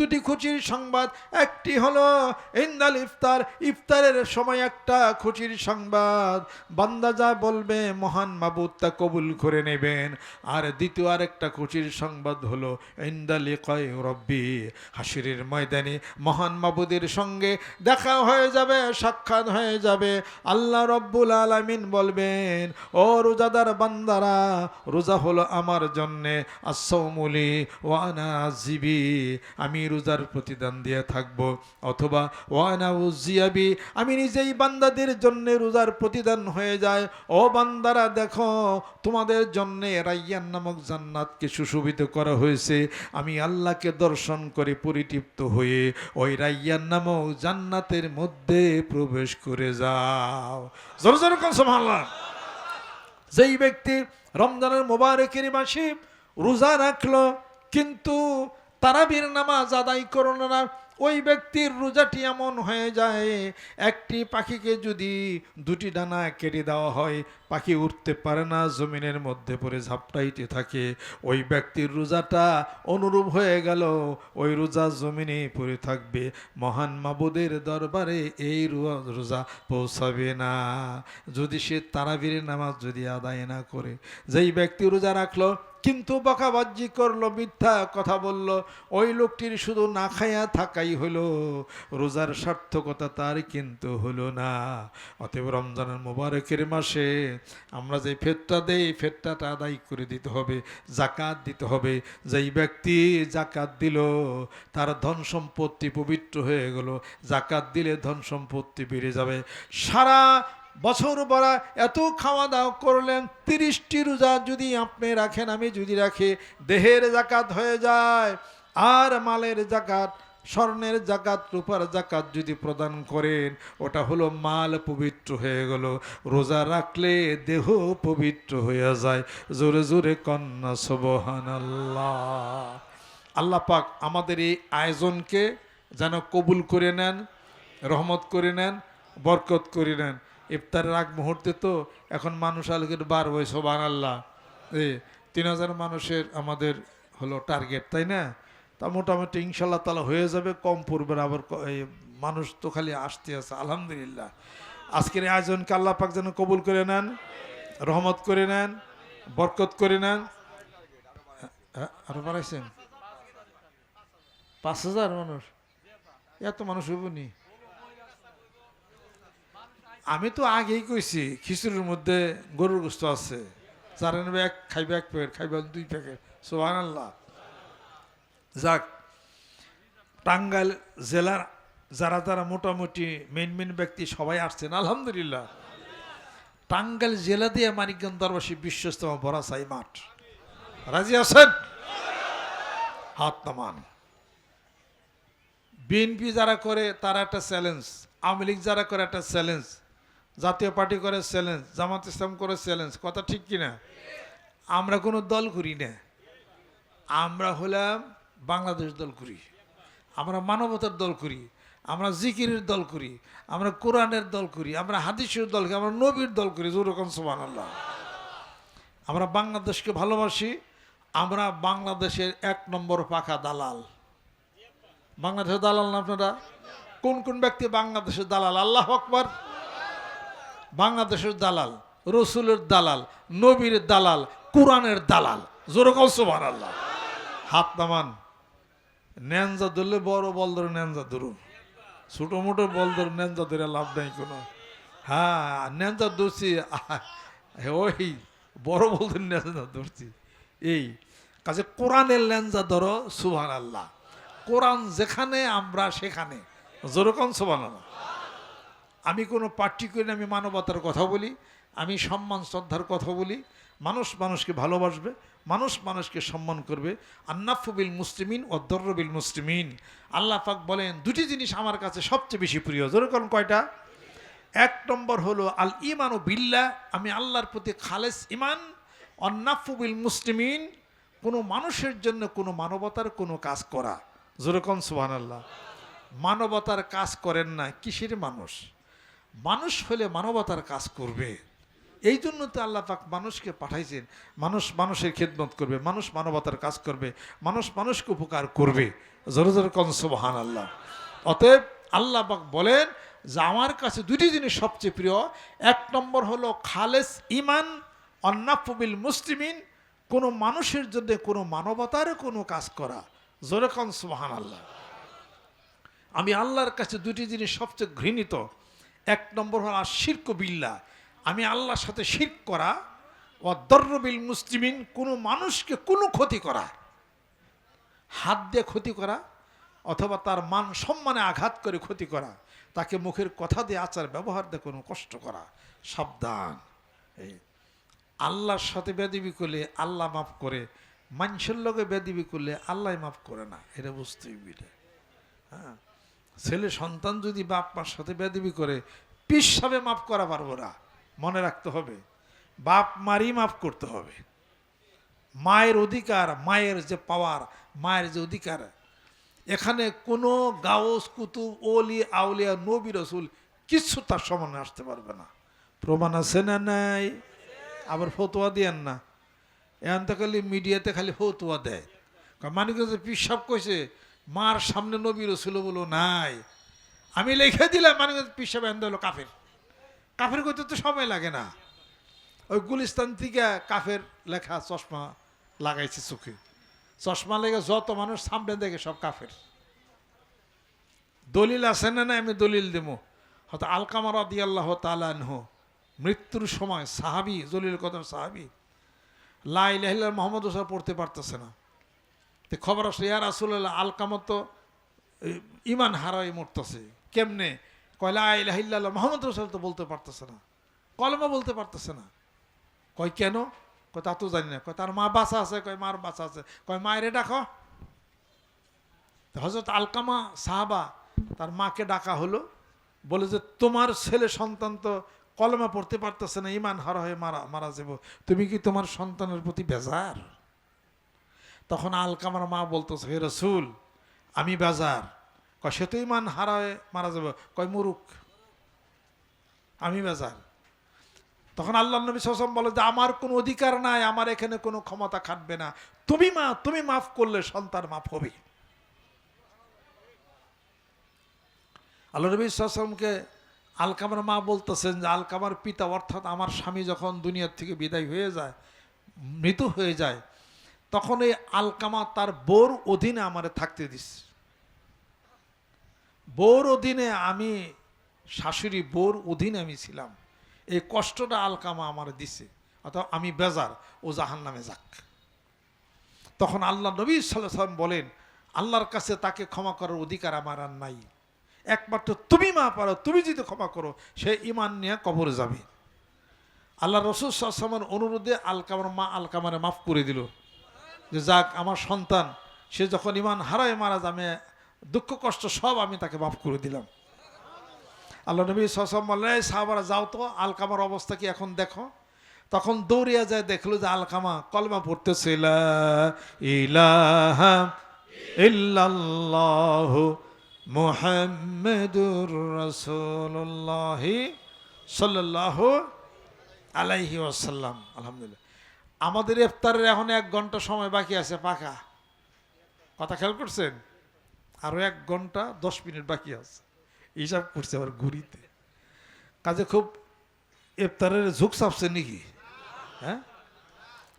দুটি খুশির সংবাদ, একটি হলো ইন্দাল ইফতার, ইফতারের সময় একটা খুশির সংবাদ। বান্দা যা বলবে, মহান মাবুদ তা কবুল করে নেবেন। আর দ্বিতীয় আরেকটা খুশির সংবাদ হলো, ইন্দালি কয় রব্বি হাসিরের ময়দানে মহান মাবুদের সঙ্গে দেখা হয়ে যাবে, সাক্ষাৎ হয়ে যাবে। আল্লাহ রব্বুল আলামিন বলবেন, ও রোজাদার বান্দারা, রোজা হলো আমার জন্যে আসৌমুলি ওয়ানা জিবি আমি রোজার প্রতিদান দিয়ে থাকব, অথবা ওয়ানা উজিয়াবি আমি নিজেই বান্দাদের জন্য রোজার প্রতিদান হয়ে যায়। ও বান্দারা, দেখো, তোমাদের জন্য রাইয়ান নামক জান্নাতকে সুশোভিত করা হয়েছে। আমি আল্লাহকে দর্শন করে পরিতৃপ্ত হয়ে ওই রাইয়ান নামক জান্নাতের মধ্যে প্রবেশ করে যাও। জোর জোর কোন, সুবহানাল্লাহ। যেই ব্যক্তি রমজানের মোবারকের মাসে রোজা রাখল, কিন্তু তারাবির নামাজ আদায় করল না ওই ব্যক্তির রোজাটি এমন হয়ে যায়, একটি পাখিকে যদি দুটি ডানা কেটে দেওয়া হয়, পাখি উঠতে পারে না, জমিনের মধ্যে পড়ে ঝাপটাইতে থাকে। ওই ব্যক্তির রোজাটা অনুরূপ হয়ে গেল, ওই রোজা জমিনে পড়ে থাকবে। মহান মাবুদের দরবারে এই রোজা পৌঁছাবে না। যদি সে তারাবীরের নামাজ যদি আদায় না করে, যেই ব্যক্তি রোজা রাখল কিন্তু বকাবাজ্জি করল, মিথ্যা কথা বলল। ওই লোকটির শুধু না খাইয়া থাকাই হলো। রোজার সার্থকতা তার কিন্তু হলো না। অতএব রমজানের মোবারকের মাসে আমরা যে ফেরটা দেই ফেরটাটা আদায় করে দিতে হবে, জাকাত দিতে হবে। যেই ব্যক্তি জাকাত দিল, তার ধন সম্পত্তি পবিত্র হয়ে গেল। জাকাত দিলে ধন সম্পত্তি বেড়ে যাবে। সারা বছর বড়া এত খাওয়া দাওয়া করলেন, তিরিশটি রোজা যদি আপনি রাখেন, আমি যদি রাখি, দেহের জাকাত হয়ে যায়, আর মালের জাকাত, স্বর্ণের জাকাত, রূপার জাকাত যদি প্রদান করেন, ওটা হলো মাল পবিত্র হয়ে গেল। রোজা রাখলে দেহ পবিত্র হয়ে যায়। জোরে জোরে কন্যা সবহান আল্লাহ আল্লাহ পাক আমাদের এই আয়োজনকে যেন কবুল করে নেন, রহমত করে নেন, বরকত করে নেন। ইফতারের আগ মুহূর্তে তো এখন মানুষ আলগের বার হয়ে সোবান আল্লাহ এই তিন হাজার মানুষের আমাদের হলো টার্গেট তাই না? তা মোটামুটি ইনশাল্লাহ তালা হয়ে যাবে কম পূর্বের আবার মানুষ তো খালি আসতে আছে আলহামদুলিল্লাহ। আজকের আয়োজনকে আল্লাহ পাক যেন কবুল করে নেন রহমত করে নেন বরকত করে নেন। হ্যাঁ, আরও বাড়াইছেন? পাঁচ হাজার মানুষ? এত মানুষ হইব নি? আমি তো আগেই কইছি, খিচুড়ির মধ্যে গরুর গোস্ত আছে। যারা নেবে এক খাইবে এক প্যাকেট খাইবে দুই প্যাকেট। সোহান আল্লাহ যাক, টাঙ্গাইল জেলার যারা যারা মোটামুটি মেন মেন ব্যক্তি, সবাই আসছেন, আলহামদুলিল্লাহ। টাঙ্গাইল জেলা দিয়ে মানিকগঞ্জ দরবাসী বিশ্বস্তম বরাসাই মাঠ। রাজি আছেন? হাত নামান। বিএনপি যারা করে, তারা একটা চ্যালেঞ্জ আওয়ামী লীগ যারা করে, একটা চ্যালেঞ্জ জাতীয় পার্টি করে চ্যালেঞ্জ জামাত ইসলাম করে চ্যালেঞ্জ কথা ঠিক কিনা? আমরা কোনো দল করি না। আমরা হলাম বাংলাদেশ দল করি আমরা মানবতার দল করি আমরা জিকিরের দল করি আমরা কোরআনের দল করি আমরা হাদিসের দল করি আমরা নবীর দল করি যেরকম সোমান আল্লাহ আমরা বাংলাদেশকে ভালোবাসি। আমরা বাংলাদেশের এক নম্বর পাখা দালাল। বাংলাদেশের দালাল না আপনারা? কোন কোন ব্যক্তি বাংলাদেশের দালাল? আল্লাহ আকবর। বাংলাদেশের দালাল, রসুলের দালাল, নবীর দালাল, কোরআনের দালাল। জোরকল সোভান আল্লাহ হাত নামান। ন্যানজা ধরলে বড় বল ধরে ন্যানজা ধরুন। ছোটো মোটো বল ধরে ন্যানজা ধরে লাভ নাই কোনো। হ্যাঁ ন্যানজা ধরছি। ওই বড় বল ধরে ন্যানজা ধরছি। এই, কাজে কোরআনের ল্যাঞ্জা ধরো সুহান আল্লাহ কোরআন যেখানে, আমরা সেখানে। যেরকম সুবান আল্লাহ আমি কোনো পার্টি আমি মানবতার কথা বলি, আমি সম্মান, শ্রদ্ধার কথা বলি, মানুষ মানুষকে ভালোবাসবে, মানুষ মানুষকে সম্মান করবে। আন্নাফুবিল মুসলিমিন ও দর্রবিল মুসলিমিন। আল্লাহ পাক বলেন, দুটি জিনিস আমার কাছে সবচেয়ে বেশি প্রিয়। যেরকম কয়টা? এক নম্বর হলো, আল ইমান ও বিল্লা আমি আল্লাহর প্রতি খালেস ইমান অন্নাফুবিল মুসলিমিন, কোনো মানুষের জন্য কোনো মানবতার কোনো কাজ করা। যেরকম সুহান আল্লাহ মানবতার কাজ করেন না, কিসের মানুষ? মানুষ হলে মানবতার কাজ করবে। এই জন্য তো আল্লাহ পাক মানুষকে পাঠাইছেন। মানুষ মানুষের খেদমত করবে, মানুষ মানবতার কাজ করবে, মানুষ মানুষকে উপকার করবে। জোরে জোরে কনসবহান আল্লাহ অতএব আল্লাহ পাক বলেন যে আমার কাছে দুটি জিনিস সবচেয়ে প্রিয়। এক নম্বর হলো খালেস ইমান অন্নাফবিল মুসলিমিন, কোনো মানুষের জন্য কোনো মানবতার কোনো কাজ করা। জোরে কনসবহান আল্লাহ আমি আল্লাহর কাছে দুটি জিনিস সবচেয়ে ঘৃণিত। এক নম্বর হল শির্ক বিল্লা আমি আল্লাহর সাথে শির্ক করা ও দর্রবিল মুসলিমিন, কোনো মানুষকে কোনো ক্ষতি করা, হাত দিয়ে ক্ষতি করা, অথবা তার মান সম্মানে আঘাত করে ক্ষতি করা, তাকে মুখের কথা দিয়ে আচার ব্যবহার দিয়ে কোনো কষ্ট করা, সাবধান। আল্লাহর সাথে বেদিবি করলে আল্লাহ মাফ করে, মানুষের লোকে বেদিবি করলে আল্লাহ মাফ করে না, এটা বুঝতেই বিটে হ্যাঁ? ছেলে সন্তান যদি বাপ মার সাথে বেদিবি করে পিসাবে মাফ করা পারব না। মনে রাখতে হবে, বাপ মারই মাফ করতে হবে। মায়ের অধিকার, মায়ের যে পাওয়ার, মায়ের যে অধিকার। এখানে কোনো গাউস, কুতুব, ওলি, আউলিয়া, নবী, রসুল কিচ্ছু তার সমানে আসতে পারবে না। প্রমাণ আছে না নাই? আবার ফতোয়া দিয়েন না। এখন তো খালি মিডিয়াতে খালি ফতোয়া দেয়। মানে যে পিসাব কইছে মার সামনে নবী রসুল বলো, নাই। আমি লিখে দিলাম মানে পিসাব হলো কাফের। কাফের করতে তো সময় লাগে না। ওই গুলিস্তান থেকে কাফের লেখা চশমা লাগাইছে চোখে। চশমা লেগে যত মানুষ সামনে দেখে সব কাফের। দলিল আছে না না আমি দলিল দেবো। হয়তো আলকামার আদি আল্লাহ তালানহ মৃত্যুর সময় সাহাবি, জলিল কদম সাহাবি লাই মোহাম্মদ ওসা পড়তে পারতেছে না। তো খবর আসলে ইয়ার আসলে আলকামত ইমান হারাই মরতেছে। কেমনে? কয় লাই লাহিল্লা মোহাম্মদ রসুল তো বলতে পারতেছে না। কলমা বলতে পারতেছে না। কয়, কেন? কয়, তা তো জানি না। কয়, তার মা বাসা আছে। কয়, মার বাসা আছে। কয়, মায়ের ডাকো। হজরত আলকামা সাহাবা তার মাকে ডাকা হলো। বলে যে, তোমার ছেলে সন্তান তো কলমা পড়তে পারতেছে না ইমান হারা হয়ে মারা মারা যাব। তুমি কি তোমার সন্তানের প্রতি বেজার? তখন আলকামার মা বলতেছে, হে রসুল, আমি বেজার। কয়, সে তো ইমান হারায়, মারা যাবে। কয় মুরুক আমি বেজার। তখন আল্লাহ নবী সাসম বলে যে, আমার কোনো অধিকার নাই, আমার এখানে কোনো ক্ষমতা খাটবে না। তুমি মা, তুমি মাফ করলে সন্তান মাফ হবে। আল্লাহ নবী সাসমকে আলকামার মা বলতেছেন যে, আলকামার পিতা অর্থাৎ আমার স্বামী যখন দুনিয়ার থেকে বিদায় হয়ে যায়, মৃত হয়ে যায় তখন এই আলকামা তার বোর অধীনে আমার থাকতে দিস বোর অধীনে আমি, শাশুড়ি বোর অধীনে আমি ছিলাম। এই কষ্টটা আলকামা আমার দিছে। অথবা আমি বেজার, ও জাহান নামে যাক। তখন আল্লাহ নবী সাল্লাহ সাল্লাম বলেন, আল্লাহর কাছে তাকে ক্ষমা করার অধিকার আমার আর নাই। একমাত্র তুমি মা পারো, তুমি যদি ক্ষমা করো, সে ইমান নিয়ে কবরে যাবে। আল্লাহ রসুল সাল্লামের অনুরোধে আলকামার মা আলকামারে মাফ করে দিল। যে যাক, আমার সন্তান, সে যখন ইমান হারায় মারা যাবে দুঃখ, কষ্ট সব আমি তাকে মাফ করে দিলাম। আল্লাহ নবী সাল্লাম বললেন, "এই সাহাবারা, যাও তো, আলকামার অবস্থা কি এখন দেখো? তখন দৌড়িয়া যায়, দেখল যে আলকামা কলমা পড়তেছে, লা ইলাহা ইল্লাল্লাহ আলাইহি ওয়াসাল্লাম। আলহামদুলিল্লাহ। আমাদের ইফতারের এখন এক ঘণ্টা সময় বাকি আছে, পাকা। কথা খেয়াল করছেন? আরও এক ঘণ্টা দশ মিনিট বাকি আছে। হিসাব করছে আবার ঘুরিতে। কাজে খুব ইফতারের ঝুঁক চাপছে নাকি? হ্যাঁ?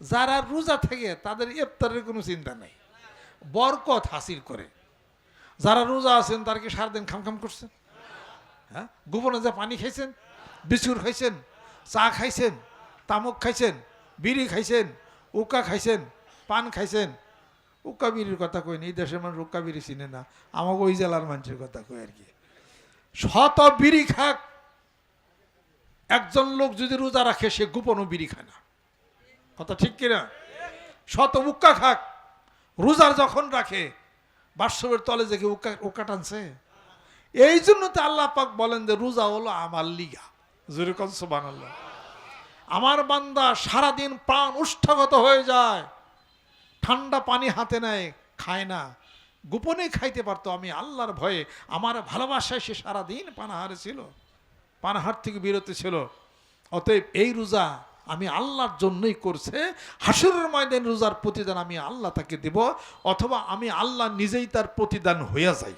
যারা রোজা থেকে, তাদের ইফতারের কোনো চিন্তা নাই। বরকত হাসিল করে। যারা রোজা আছেন, তার কি সারাদিন খাম খাম করছেন? হ্যাঁ? গোপনে যে পানি খাইছেন, বিস্কুট খাইছেন, চা খাইছেন, তামুক খাইছেন বিড়ি খাইছেন, উকা খাইছেন, পান খাইছেন। উক্কা বিড়ির কথা কই এই দেশের মানুষ উকা বিড়ি চিনে না। আমাকে ওই জেলার মানুষের কথা কই আর কি। শত বিড়ি খাক, একজন লোক যদি রোজা রাখে, সে গোপনও বিড়ি খায় না। কথা ঠিক কিনা? শত উক্কা খাক রোজার যখন রাখে, বাৎসবের তলে যে উক্কা উক্কা টানছে। এই জন্য তো আল্লাহ পাক বলেন যে, রোজা হলো আমার লিগা। জোরে কনসবান আল্লাহ আমার বান্দা সারাদিন প্রাণ উষ্ঠাগত হয়ে যায়। ঠান্ডা পানি হাতে নেয়, খায় না। গোপনে খাইতে পারতো আমি আল্লাহর ভয়ে। আমার ভালোবাসায় সে সারাদিন পানাহারে ছিল, পানাহার থেকে বিরত ছিল। অতএব এই রোজা আমি আল্লাহর জন্যই করছে। হাসুরের ময়দান রোজার প্রতিদান আমি আল্লাহ তাকে দেব, অথবা আমি আল্লাহ নিজেই তার প্রতিদান হইয়া যাই।